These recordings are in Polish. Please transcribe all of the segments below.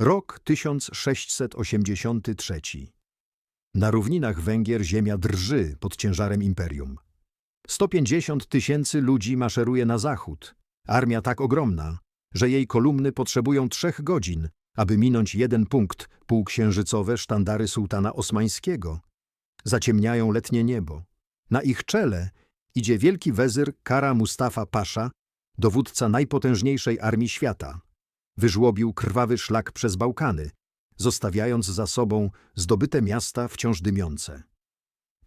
Rok 1683. Na równinach Węgier ziemia drży pod ciężarem imperium. 150 tysięcy ludzi maszeruje na zachód. Armia tak ogromna, że jej kolumny potrzebują trzech godzin, aby minąć jeden punkt półksiężycowe sztandary sułtana osmańskiego. Zaciemniają letnie niebo. Na ich czele idzie wielki wezyr Kara Mustafa Pasza, dowódca najpotężniejszej armii świata. Wyżłobił krwawy szlak przez Bałkany, zostawiając za sobą zdobyte miasta wciąż dymiące.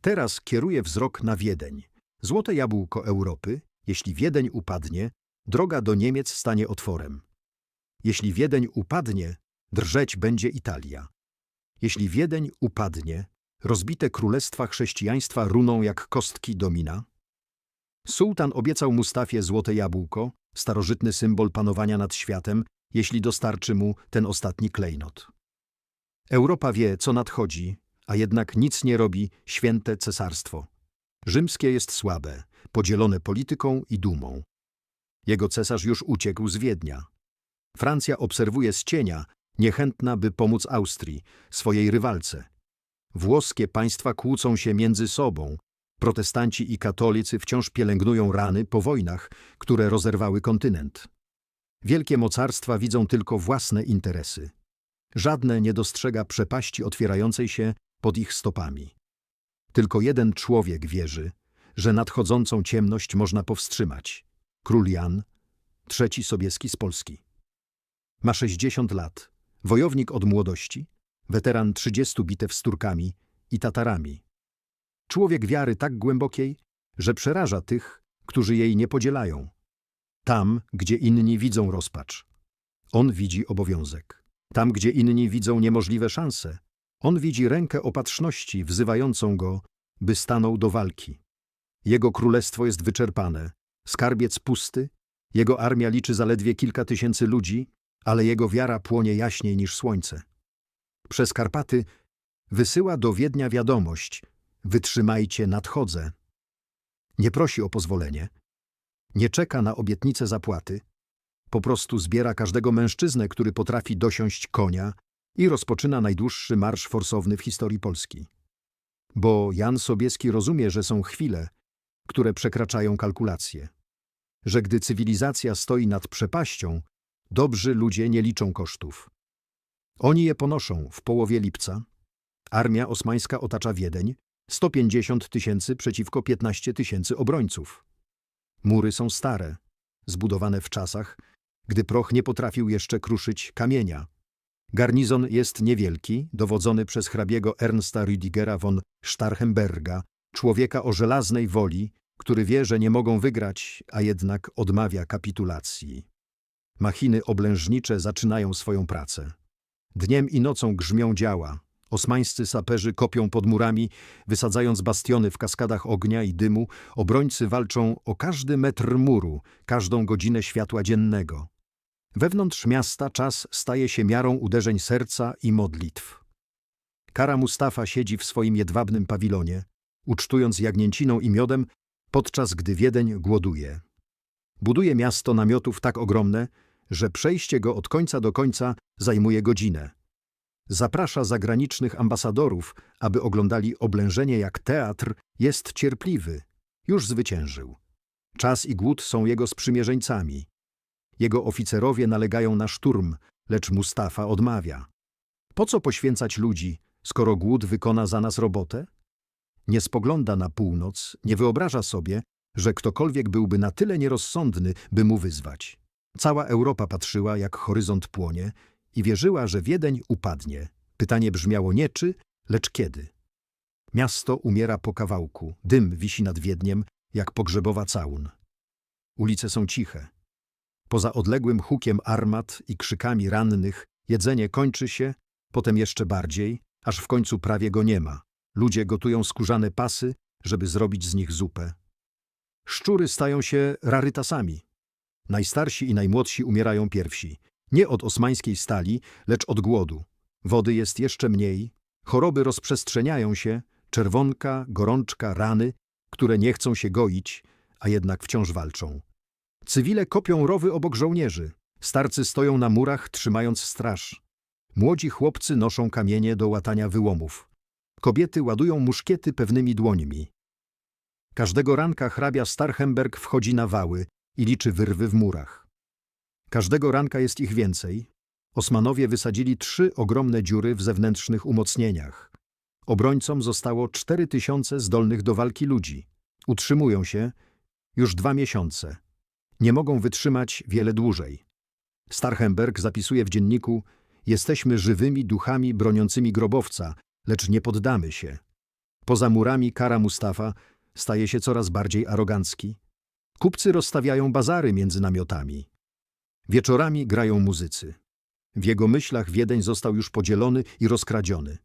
Teraz kieruje wzrok na Wiedeń. Złote jabłko Europy, jeśli Wiedeń upadnie, droga do Niemiec stanie otworem. Jeśli Wiedeń upadnie, drżeć będzie Italia. Jeśli Wiedeń upadnie, rozbite królestwa chrześcijaństwa runą jak kostki domina. Sułtan obiecał Mustafie złote jabłko, starożytny symbol panowania nad światem, jeśli dostarczy mu ten ostatni klejnot. Europa wie, co nadchodzi, a jednak nic nie robi święte cesarstwo. Rzymskie jest słabe, podzielone polityką i dumą. Jego cesarz już uciekł z Wiednia. Francja obserwuje z cienia, niechętna, by pomóc Austrii, swojej rywalce. Włoskie państwa kłócą się między sobą. Protestanci i katolicy wciąż pielęgnują rany po wojnach, które rozerwały kontynent. Wielkie mocarstwa widzą tylko własne interesy. Żadne nie dostrzega przepaści otwierającej się pod ich stopami. Tylko jeden człowiek wierzy, że nadchodzącą ciemność można powstrzymać. Król Jan, trzeci Sobieski z Polski. Ma 60 lat, wojownik od młodości, weteran 30 bitew z Turkami i Tatarami. Człowiek wiary tak głębokiej, że przeraża tych, którzy jej nie podzielają. Tam, gdzie inni widzą rozpacz, on widzi obowiązek. Tam, gdzie inni widzą niemożliwe szanse, on widzi rękę opatrzności wzywającą go, by stanął do walki. Jego królestwo jest wyczerpane, skarbiec pusty, jego armia liczy zaledwie kilka tysięcy ludzi, ale jego wiara płonie jaśniej niż słońce. Przez Karpaty wysyła do Wiednia wiadomość: Wytrzymajcie, nadchodzę. Nie prosi o pozwolenie, nie czeka na obietnicę zapłaty, po prostu zbiera każdego mężczyznę, który potrafi dosiąść konia i rozpoczyna najdłuższy marsz forsowny w historii Polski. Bo Jan Sobieski rozumie, że są chwile, które przekraczają kalkulacje. Że gdy cywilizacja stoi nad przepaścią, dobrzy ludzie nie liczą kosztów. Oni je ponoszą w połowie lipca. Armia osmańska otacza Wiedeń, 150 tysięcy przeciwko 15 tysięcy obrońców. Mury są stare, zbudowane w czasach, gdy proch nie potrafił jeszcze kruszyć kamienia. Garnizon jest niewielki, dowodzony przez hrabiego Ernsta Rüdigera von Starhemberga, człowieka o żelaznej woli, który wie, że nie mogą wygrać, a jednak odmawia kapitulacji. Machiny oblężnicze zaczynają swoją pracę. Dniem i nocą grzmią działa. Osmańscy saperzy kopią pod murami, wysadzając bastiony w kaskadach ognia i dymu. Obrońcy walczą o każdy metr muru, każdą godzinę światła dziennego. Wewnątrz miasta czas staje się miarą uderzeń serca i modlitw. Kara Mustafa siedzi w swoim jedwabnym pawilonie, ucztując jagnięciną i miodem, podczas gdy Wiedeń głoduje. Buduje miasto namiotów tak ogromne, że przejście go od końca do końca zajmuje godzinę. Zaprasza zagranicznych ambasadorów, aby oglądali oblężenie jak teatr, jest cierpliwy, już zwyciężył. Czas i głód są jego sprzymierzeńcami. Jego oficerowie nalegają na szturm, lecz Mustafa odmawia. Po co poświęcać ludzi, skoro głód wykona za nas robotę? Nie spogląda na północ, nie wyobraża sobie, że ktokolwiek byłby na tyle nierozsądny, by mu wyzwać. Cała Europa patrzyła, jak horyzont płonie i wierzyła, że Wiedeń upadnie. Pytanie brzmiało nie czy, lecz kiedy. Miasto umiera po kawałku, dym wisi nad Wiedniem, jak pogrzebowa całun. Ulice są ciche. Poza odległym hukiem armat i krzykami rannych, jedzenie kończy się, potem jeszcze bardziej, aż w końcu prawie go nie ma. Ludzie gotują skórzane pasy, żeby zrobić z nich zupę. Szczury stają się rarytasami. Najstarsi i najmłodsi umierają pierwsi. Nie od osmańskiej stali, lecz od głodu. Wody jest jeszcze mniej, choroby rozprzestrzeniają się, czerwonka, gorączka, rany, które nie chcą się goić, a jednak wciąż walczą. Cywile kopią rowy obok żołnierzy. Starcy stoją na murach, trzymając straż. Młodzi chłopcy noszą kamienie do łatania wyłomów. Kobiety ładują muszkiety pewnymi dłońmi. Każdego ranka hrabia Starhemberg wchodzi na wały i liczy wyrwy w murach. Każdego ranka jest ich więcej. Osmanowie wysadzili trzy ogromne dziury w zewnętrznych umocnieniach. Obrońcom zostało cztery tysiące zdolnych do walki ludzi. Utrzymują się już dwa miesiące. Nie mogą wytrzymać wiele dłużej. Starhemberg zapisuje w dzienniku Jesteśmy żywymi duchami broniącymi grobowca, lecz nie poddamy się. Poza murami Kara Mustafa staje się coraz bardziej arogancki. Kupcy rozstawiają bazary między namiotami. Wieczorami grają muzycy. W jego myślach Wiedeń został już podzielony i rozkradziony.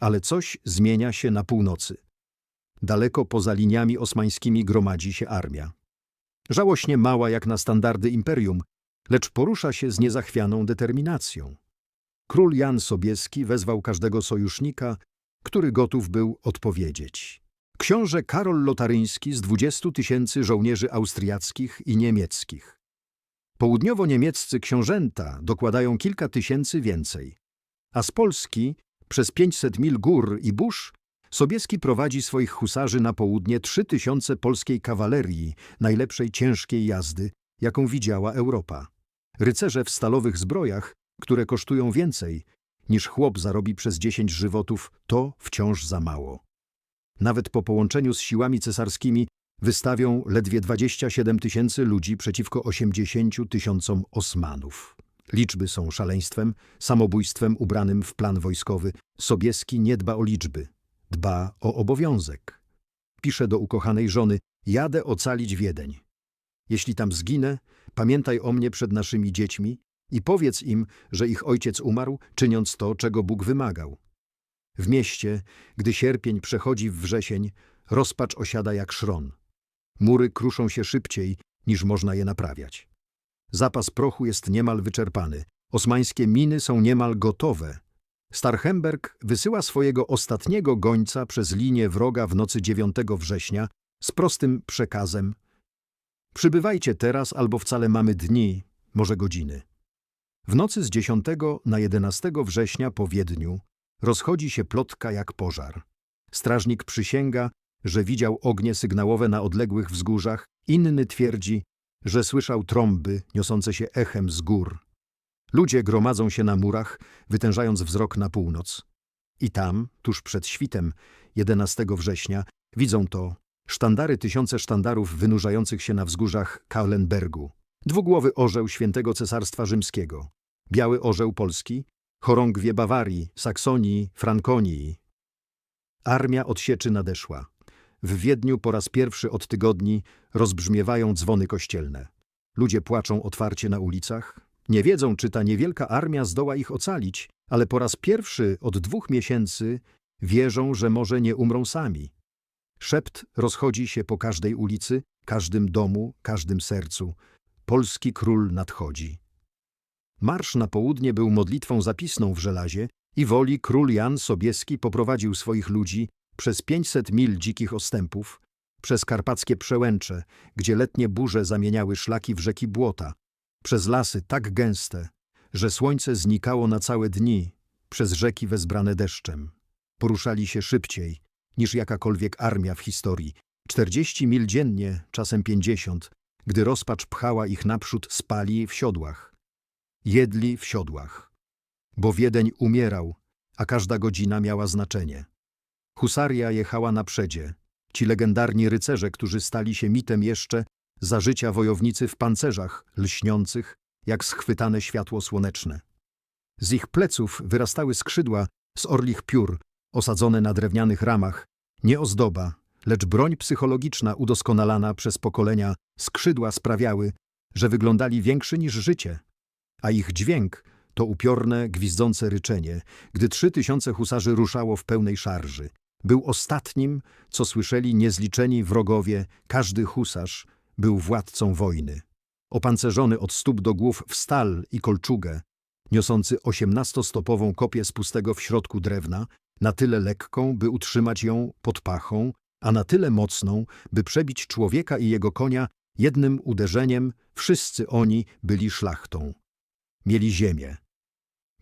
Ale coś zmienia się na północy. Daleko poza liniami osmańskimi gromadzi się armia. Żałośnie mała jak na standardy imperium, lecz porusza się z niezachwianą determinacją. Król Jan Sobieski wezwał każdego sojusznika, który gotów był odpowiedzieć. Książę Karol Lotaryński z 20 tysięcy żołnierzy austriackich i niemieckich. Południowo-niemieccy książęta dokładają kilka tysięcy więcej, a z Polski przez 500 mil gór i burz Sobieski prowadzi swoich husarzy na południe 3000 polskiej kawalerii, najlepszej ciężkiej jazdy, jaką widziała Europa. Rycerze w stalowych zbrojach, które kosztują więcej niż chłop zarobi przez 10 żywotów, to wciąż za mało. Nawet po połączeniu z siłami cesarskimi wystawią ledwie 27 tysięcy ludzi przeciwko 80 tysiącom Osmanów. Liczby są szaleństwem, samobójstwem ubranym w plan wojskowy. Sobieski nie dba o liczby, dba o obowiązek. Pisze do ukochanej żony, jadę ocalić Wiedeń. Jeśli tam zginę, pamiętaj o mnie przed naszymi dziećmi i powiedz im, że ich ojciec umarł, czyniąc to, czego Bóg wymagał. W mieście, gdy sierpień przechodzi w wrzesień, rozpacz osiada jak szron. Mury kruszą się szybciej, niż można je naprawiać. Zapas prochu jest niemal wyczerpany. Osmańskie miny są niemal gotowe. Starhemberg wysyła swojego ostatniego gońca przez linię wroga w nocy 9 września z prostym przekazem Przybywajcie teraz, albo wcale mamy dni, może godziny. W nocy z 10 na 11 września po Wiedniu rozchodzi się plotka jak pożar. Strażnik przysięga, że widział ognie sygnałowe na odległych wzgórzach, inny twierdzi, że słyszał trąby niosące się echem z gór. Ludzie gromadzą się na murach, wytężając wzrok na północ. I tam, tuż przed świtem, 11 września, widzą to sztandary tysiące sztandarów wynurzających się na wzgórzach Kaulenbergu. Dwugłowy orzeł świętego cesarstwa rzymskiego, biały orzeł Polski, chorągwie Bawarii, Saksonii, Frankonii. Armia odsieczy nadeszła. W Wiedniu po raz pierwszy od tygodni rozbrzmiewają dzwony kościelne. Ludzie płaczą otwarcie na ulicach. Nie wiedzą, czy ta niewielka armia zdoła ich ocalić, ale po raz pierwszy od dwóch miesięcy wierzą, że może nie umrą sami. Szept rozchodzi się po każdej ulicy, każdym domu, każdym sercu. Polski król nadchodzi. Marsz na południe był modlitwą zapisną w żelazie i woli król Jan Sobieski poprowadził swoich ludzi przez 500 mil dzikich ostępów, przez karpackie przełęcze, gdzie letnie burze zamieniały szlaki w rzeki błota, przez lasy tak gęste, że słońce znikało na całe dni, przez rzeki wezbrane deszczem. Poruszali się szybciej niż jakakolwiek armia w historii. 40 mil dziennie, czasem 50, gdy rozpacz pchała ich naprzód spali w siodłach. Jedli w siodłach. Bo Wiedeń umierał, a każda godzina miała znaczenie. Husaria jechała na przedzie. Ci legendarni rycerze, którzy stali się mitem jeszcze za życia wojownicy w pancerzach, lśniących, jak schwytane światło słoneczne. Z ich pleców wyrastały skrzydła z orlich piór, osadzone na drewnianych ramach, nie ozdoba, lecz broń psychologiczna udoskonalana przez pokolenia skrzydła sprawiały, że wyglądali większy niż życie, a ich dźwięk to upiorne, gwizdzące ryczenie, gdy trzy tysiące husarzy ruszało w pełnej szarży. Był ostatnim, co słyszeli niezliczeni wrogowie, każdy husarz był władcą wojny. Opancerzony od stóp do głów w stal i kolczugę, niosący osiemnastostopową kopię z pustego w środku drewna, na tyle lekką, by utrzymać ją pod pachą, a na tyle mocną, by przebić człowieka i jego konia jednym uderzeniem, wszyscy oni byli szlachtą. Mieli ziemię.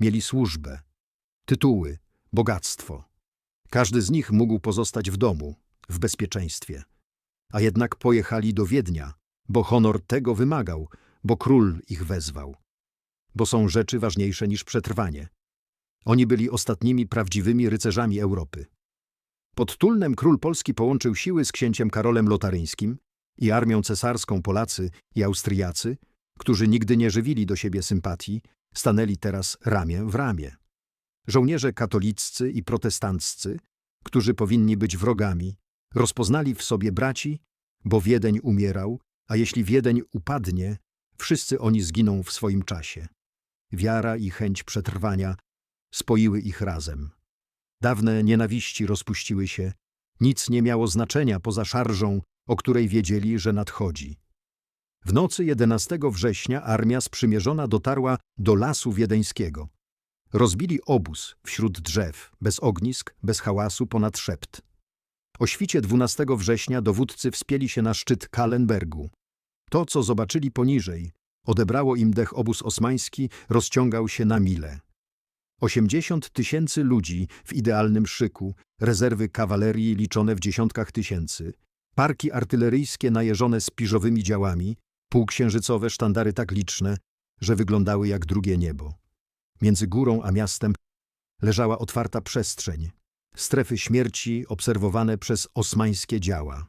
mieli służbę, tytuły, bogactwo. Każdy z nich mógł pozostać w domu, w bezpieczeństwie. A jednak pojechali do Wiednia, bo honor tego wymagał, bo król ich wezwał. Bo są rzeczy ważniejsze niż przetrwanie. Oni byli ostatnimi prawdziwymi rycerzami Europy. Pod Tulnem król Polski połączył siły z księciem Karolem Lotaryńskim i armią cesarską Polacy i Austriacy, którzy nigdy nie żywili do siebie sympatii, stanęli teraz ramię w ramię. Żołnierze katoliccy i protestanccy, którzy powinni być wrogami, rozpoznali w sobie braci, bo Wiedeń umierał, a jeśli Wiedeń upadnie, wszyscy oni zginą w swoim czasie. Wiara i chęć przetrwania spoiły ich razem. Dawne nienawiści rozpuściły się, nic nie miało znaczenia poza szarżą, o której wiedzieli, że nadchodzi. W nocy 11 września armia sprzymierzona dotarła do lasu wiedeńskiego. Rozbili obóz wśród drzew, bez ognisk, bez hałasu, ponad szept. O świcie 12 września dowódcy wspięli się na szczyt Kalenbergu. To, co zobaczyli poniżej, odebrało im dech obóz osmański, rozciągał się na mile. 80 tysięcy ludzi w idealnym szyku, rezerwy kawalerii liczone w dziesiątkach tysięcy, parki artyleryjskie najeżone spiżowymi działami, półksiężycowe sztandary tak liczne, że wyglądały jak drugie niebo. Między górą a miastem leżała otwarta przestrzeń, strefy śmierci obserwowane przez osmańskie działa.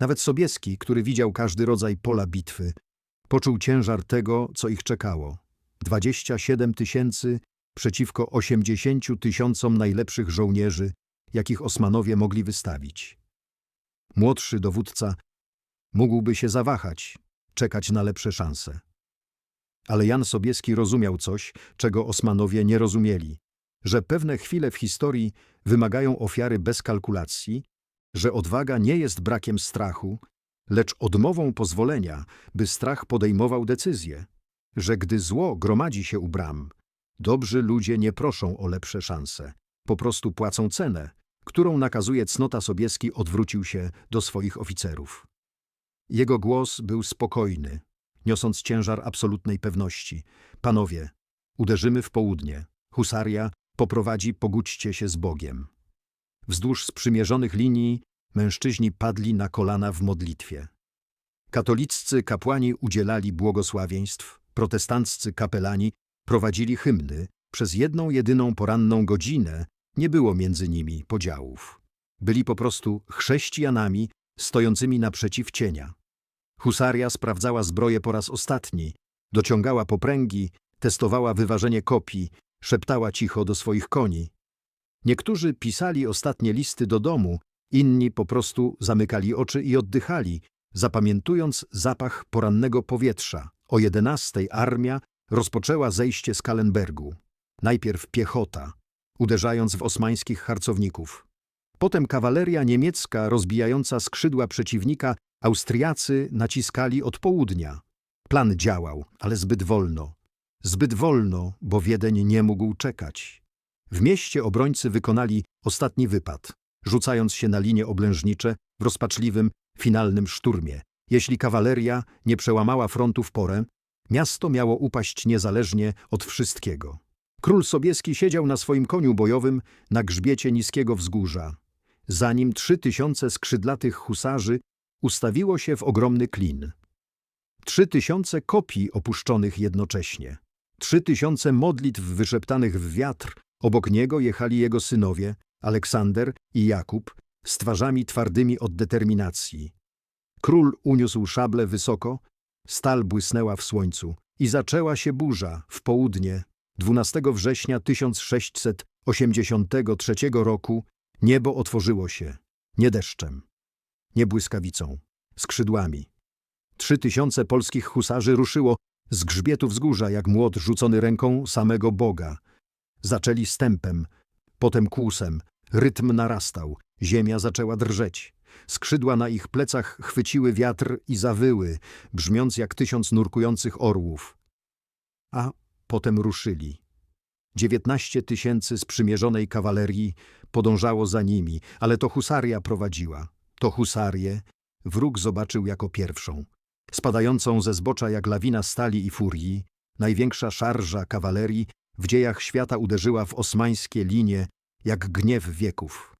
Nawet Sobieski, który widział każdy rodzaj pola bitwy, poczuł ciężar tego, co ich czekało. 27 tysięcy przeciwko 80 tysiącom najlepszych żołnierzy, jakich Osmanowie mogli wystawić. Młodszy dowódca mógłby się zawahać, czekać na lepsze szanse. Ale Jan Sobieski rozumiał coś, czego Osmanowie nie rozumieli, że pewne chwile w historii wymagają ofiary bez kalkulacji, że odwaga nie jest brakiem strachu, lecz odmową pozwolenia, by strach podejmował decyzje, że gdy zło gromadzi się u bram, dobrzy ludzie nie proszą o lepsze szanse, po prostu płacą cenę, którą nakazuje cnota Sobieski odwrócił się do swoich oficerów. Jego głos był spokojny, niosąc ciężar absolutnej pewności. Panowie, uderzymy w południe. Husaria poprowadzi, pogódźcie się z Bogiem. Wzdłuż sprzymierzonych linii mężczyźni padli na kolana w modlitwie. Katoliccy kapłani udzielali błogosławieństw, protestanccy kapelani prowadzili hymny. Przez jedną jedyną poranną godzinę nie było między nimi podziałów. Byli po prostu chrześcijanami stojącymi naprzeciw cienia. Husaria sprawdzała zbroję po raz ostatni, dociągała popręgi, testowała wyważenie kopii, szeptała cicho do swoich koni. Niektórzy pisali ostatnie listy do domu, inni po prostu zamykali oczy i oddychali, zapamiętując zapach porannego powietrza. O jedenastej armia rozpoczęła zejście z Kalenbergu. Najpierw piechota, uderzając w osmańskich harcowników. Potem kawaleria niemiecka rozbijająca skrzydła przeciwnika, Austriacy naciskali od południa. Plan działał, ale zbyt wolno. Zbyt wolno, bo Wiedeń nie mógł czekać. W mieście obrońcy wykonali ostatni wypad, rzucając się na linie oblężnicze w rozpaczliwym, finalnym szturmie. Jeśli kawaleria nie przełamała frontu w porę, miasto miało upaść niezależnie od wszystkiego. Król Sobieski siedział na swoim koniu bojowym na grzbiecie niskiego wzgórza. Za nim trzy tysiące skrzydlatych husarzy ustawiło się w ogromny klin. Trzy tysiące kopii opuszczonych jednocześnie. Trzy tysiące modlitw wyszeptanych w wiatr. Obok niego jechali jego synowie, Aleksander i Jakub, z twarzami twardymi od determinacji. Król uniósł szable wysoko, stal błysnęła w słońcu i zaczęła się burza w południe. 12 września 1683 roku niebo otworzyło się, nie deszczem, nie błyskawicą, skrzydłami. Trzy tysiące polskich husarzy ruszyło z grzbietu wzgórza jak młot rzucony ręką samego Boga. Zaczęli stępem, potem kłusem, rytm narastał, ziemia zaczęła drżeć. Skrzydła na ich plecach chwyciły wiatr i zawyły, brzmiąc jak tysiąc nurkujących orłów. A potem ruszyli. Dziewiętnaście tysięcy sprzymierzonej kawalerii podążało za nimi, ale to husaria prowadziła. To husarię wróg zobaczył jako pierwszą. Spadającą ze zbocza jak lawina stali i furii, największa szarża kawalerii w dziejach świata uderzyła w osmańskie linie jak gniew wieków.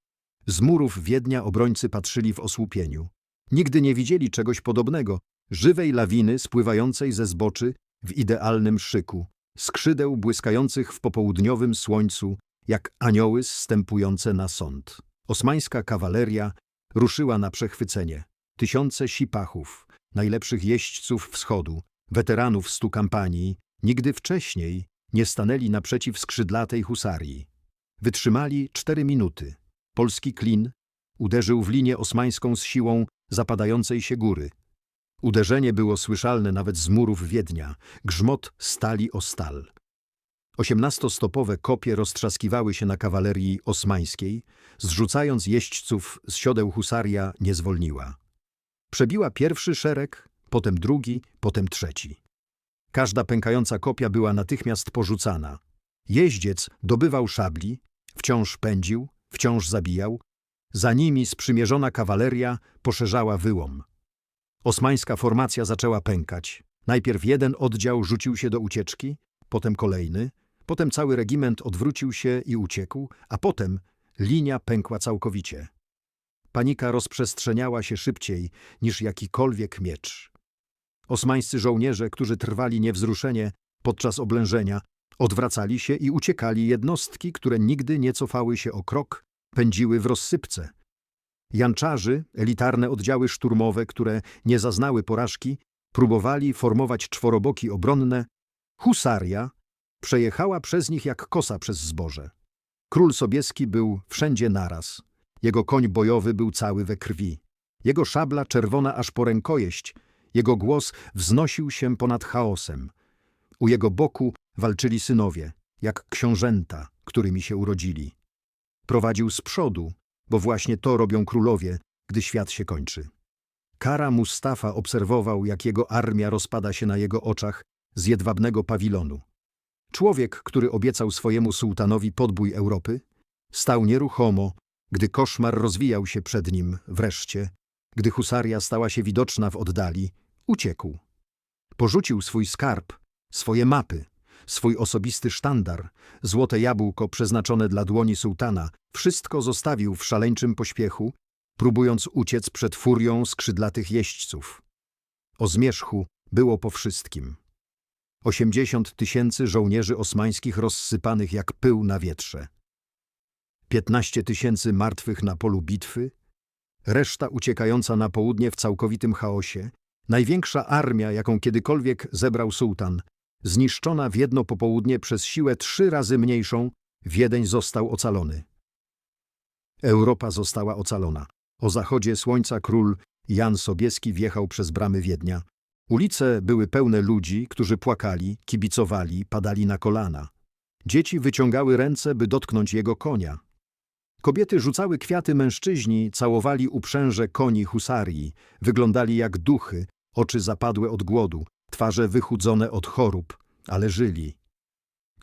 Z murów Wiednia obrońcy patrzyli w osłupieniu. Nigdy nie widzieli czegoś podobnego, żywej lawiny spływającej ze zboczy w idealnym szyku, skrzydeł błyskających w popołudniowym słońcu, jak anioły zstępujące na sąd. Osmańska kawaleria ruszyła na przechwycenie. Tysiące sipachów, najlepszych jeźdźców wschodu, weteranów stu kampanii, nigdy wcześniej nie stanęli naprzeciw skrzydlatej husarii. Wytrzymali cztery minuty. Polski klin uderzył w linię osmańską z siłą zapadającej się góry. Uderzenie było słyszalne nawet z murów Wiednia, grzmot stali o stal. Osiemnastostopowe kopie roztrzaskiwały się na kawalerii osmańskiej, zrzucając jeźdźców z siodeł husaria nie zwolniła. Przebiła pierwszy szereg, potem drugi, potem trzeci. Każda pękająca kopia była natychmiast porzucana. Jeździec dobywał szabli, wciąż pędził, wciąż zabijał. Za nimi sprzymierzona kawaleria poszerzała wyłom. Osmańska formacja zaczęła pękać. Najpierw jeden oddział rzucił się do ucieczki, potem kolejny, potem cały regiment odwrócił się i uciekł, a potem linia pękła całkowicie. Panika rozprzestrzeniała się szybciej niż jakikolwiek miecz. Osmańscy żołnierze, którzy trwali niewzruszenie podczas oblężenia, odwracali się i uciekali jednostki, które nigdy nie cofały się o krok, pędziły w rozsypce. Janczarzy, elitarne oddziały szturmowe, które nie zaznały porażki, próbowali formować czworoboki obronne. Husaria przejechała przez nich jak kosa przez zboże. Król Sobieski był wszędzie naraz. Jego koń bojowy był cały we krwi. Jego szabla czerwona aż po rękojeść, jego głos wznosił się ponad chaosem. U jego boku walczyli synowie, jak książęta, którymi się urodzili. Prowadził z przodu, bo właśnie to robią królowie, gdy świat się kończy. Kara Mustafa obserwował, jak jego armia rozpada się na jego oczach z jedwabnego pawilonu. Człowiek, który obiecał swojemu sułtanowi podbój Europy, stał nieruchomo, gdy koszmar rozwijał się przed nim wreszcie, gdy husaria stała się widoczna w oddali, uciekł. Porzucił swój skarb, swoje mapy, swój osobisty sztandar, złote jabłko przeznaczone dla dłoni sułtana, wszystko zostawił w szaleńczym pośpiechu, próbując uciec przed furią skrzydlatych jeźdźców. O zmierzchu było po wszystkim. Osiemdziesiąt tysięcy żołnierzy osmańskich rozsypanych jak pył na wietrze. Piętnaście tysięcy martwych na polu bitwy, reszta uciekająca na południe w całkowitym chaosie, największa armia, jaką kiedykolwiek zebrał sułtan, zniszczona w jedno popołudnie przez siłę trzy razy mniejszą, Wiedeń został ocalony. Europa została ocalona. O zachodzie słońca król Jan Sobieski wjechał przez bramy Wiednia. Ulice były pełne ludzi, którzy płakali, kibicowali, padali na kolana. Dzieci wyciągały ręce, by dotknąć jego konia. Kobiety rzucały kwiaty mężczyźni, całowali uprzęże koni husarii, wyglądali jak duchy, oczy zapadłe od głodu, twarze wychudzone od chorób, ale żyli.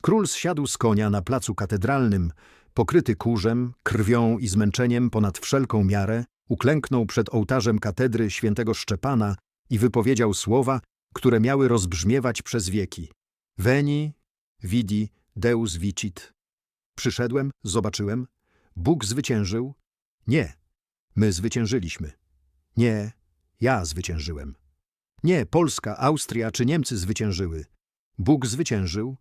Król zsiadł z konia na placu katedralnym, pokryty kurzem, krwią i zmęczeniem ponad wszelką miarę, uklęknął przed ołtarzem katedry świętego Szczepana i wypowiedział słowa, które miały rozbrzmiewać przez wieki. Veni, vidi, deus vicit. Przyszedłem, zobaczyłem. Bóg zwyciężył. Nie, my zwyciężyliśmy. Nie, ja zwyciężyłem. Nie, Polska, Austria czy Niemcy zwyciężyły. Bóg zwyciężył,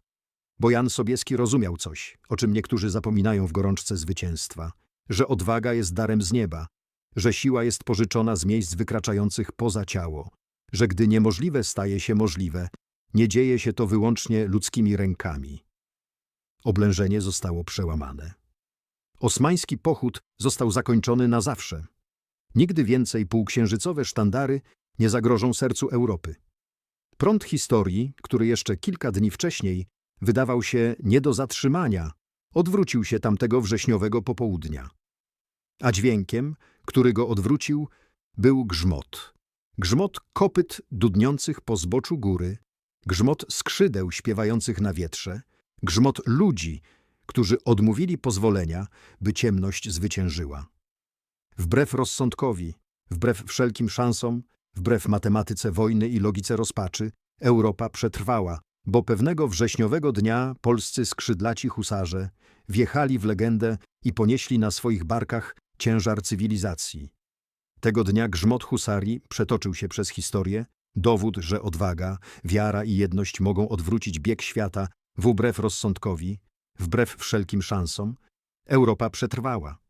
bo Jan Sobieski rozumiał coś, o czym niektórzy zapominają w gorączce zwycięstwa, że odwaga jest darem z nieba, że siła jest pożyczona z miejsc wykraczających poza ciało, że gdy niemożliwe staje się możliwe, nie dzieje się to wyłącznie ludzkimi rękami. Oblężenie zostało przełamane. Osmański pochód został zakończony na zawsze. Nigdy więcej półksiężycowe sztandary nie zagrożą sercu Europy. Prąd historii, który jeszcze kilka dni wcześniej wydawał się nie do zatrzymania, odwrócił się tamtego wrześniowego popołudnia. A dźwiękiem, który go odwrócił, był grzmot. Grzmot kopyt dudniących po zboczu góry, grzmot skrzydeł śpiewających na wietrze, grzmot ludzi, którzy odmówili pozwolenia, by ciemność zwyciężyła. Wbrew rozsądkowi, wbrew wszelkim szansom, wbrew matematyce wojny i logice rozpaczy, Europa przetrwała bo pewnego wrześniowego dnia polscy skrzydlaci husarze wjechali w legendę i ponieśli na swoich barkach ciężar cywilizacji. Tego dnia grzmot husarii przetoczył się przez historię, dowód, że odwaga, wiara i jedność mogą odwrócić bieg świata wbrew rozsądkowi, wbrew wszelkim szansom. Europa przetrwała.